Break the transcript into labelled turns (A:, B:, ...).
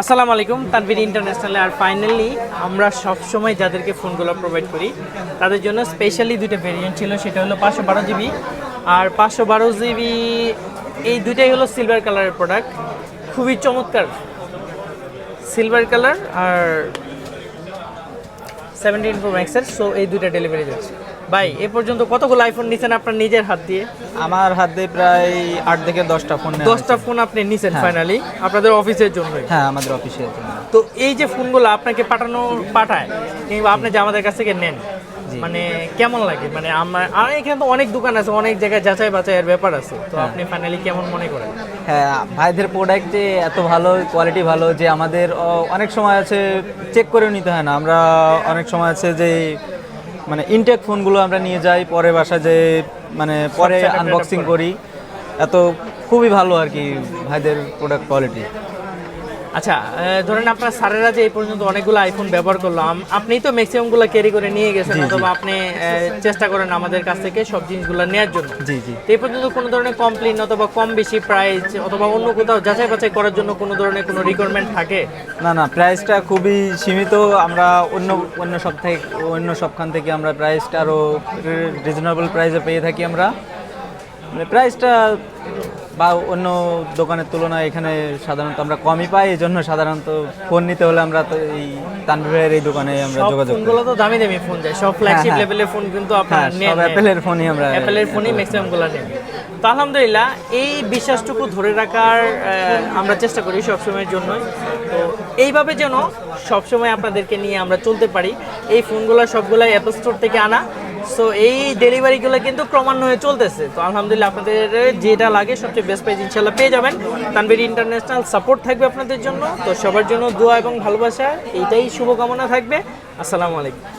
A: আসসালামু আলাইকুম, তানভীর ইন্টারন্যাশনালে আর ফাইনালি আমরা সব সময় যাদেরকে ফোনগুলো প্রোভাইড করি, তাদের জন্য স্পেশালি দুইটা ভেরিয়েন্ট ছিল, সেটা হলো পাঁচশো বারো জিবি আর পাঁচশো বারো জিবি, এই দুইটাই হলো সিলভার কালারের প্রোডাক্ট খুবই চমৎকার। সিলভার কালার আর সেভেন্টিন প্রো ম্যাক্সের সো এই দুইটা ডেলিভারি যাচ্ছে। ভাই এ পর্যন্ত কতগুলো আইফোন নিছেন আপনার নিজের হাত দিয়ে?
B: আমার হাত দিয়ে প্রায় আট থেকে দশটা ফোন
A: দশটা ফোন আপনি নিছেন ফাইনালি আপনাদের অফিসের
B: হয়েছে। হ্যাঁ আমাদের অফিসের জন্য।
A: তো এই যে ফোনগুলো আপনাকে পাঠানো পাঠায় কিংবা আপনি যে আমাদের কাছ থেকে নেন মানে কেমন লাগে? মানে আমার আর এখানে তো অনেক দোকান আছে অনেক জায়গায় যাচাই বাছাইয়ের ব্যাপার আছে। তো আপনি ফাইনালি কেমন মনে করেন?
B: হ্যাঁ ভাইদের প্রোডাক্ট যে এত ভালো কোয়ালিটি ভালো যে আমাদের অনেক সময় আছে চেক করে নিতে হয় না। আমরা অনেক সময় আছে যে মানে ইনটেক ফোনগুলো আমরা নিয়ে যাই পরে বাসা যে মানে পরে আনবক্সিং
A: করি।
B: এত খুবই ভালো আর কি ভাইদের প্রোডাক্ট কোয়ালিটি
A: আচ্ছা ধরেন আপনার স্যারেরা যে এই পর্যন্ত অনেকগুলো আইফোন ব্যবহার করল আম- আপনি তো ম্যাক্সিমামগুলো ক্যারি করে নিয়ে গেছেন অথবা আপনি চেষ্টা করেন আমাদের কাছ থেকে সব জিনিসগুলো নেওয়ার জন্য।
B: জি জি।
A: তো এই পর্যন্ত কোনো ধরনের কমপ্লেন অথবা কম বেশি প্রাইস অথবা অন্য কোথাও যাচাই বাছাই করার জন্য কোনো ধরনের কোনো রিকোয়ারমেন্ট থাকে?
B: না না প্রাইসটা খুবই সীমিত। আমরা অন্য অন্য সব থেকে অন্য সবখান থেকে আমরা প্রাইসটা আরও রিজনেবল প্রাইসে পেয়ে থাকি আমরা। মানে প্রাইসটা বা অন্য দোকানের তুলনায় এখানে সাধারণত আমরা কমই পাই এই জন্য সাধারণত ফোন নিতে হলে আমরা তো এই তানভীরের এই দোকানে আমরা যোগাযোগ করি।
A: ফোনগুলো তো দামি দামি ফোন যায় সব ফ্ল্যাগশিপ। লেভেলের ফোন কিন্তু আপনার
B: হ্যাঁ সব অ্যাপেলের ফোনই আমরা
A: অ্যাপেলের ফোনই ম্যাক্সিমামগুলো নেন তো আলহামদুলিল্লাহ এই বিশ্বাসটুকু ধরে রাখার আমরা চেষ্টা করি সবসময়ের জন্য তো এইভাবে যেন সবসময় আপনাদেরকে নিয়ে আমরা চলতে পারি এই ফোনগুলো সবগুলাই অ্যাপল স্টোর থেকে আনা। সো এই ডেলিভারিগুলো কিন্তু ক্রমান্বয়ে চলতেছে। তো আলহামদুলিল্লাহ আপনাদের যেটা লাগে, সবচেয়ে বেস্ট প্রাইস ইনশাল্লাহ পেয়ে যাবেন। তানবির ইন্টারন্যাশনাল সাপোর্ট থাকবে আপনাদের জন্য। তো সবার জন্য দোয়া এবং ভালোবাসা, এইটাই শুভকামনা থাকবে। আসসালামু আলাইকুম।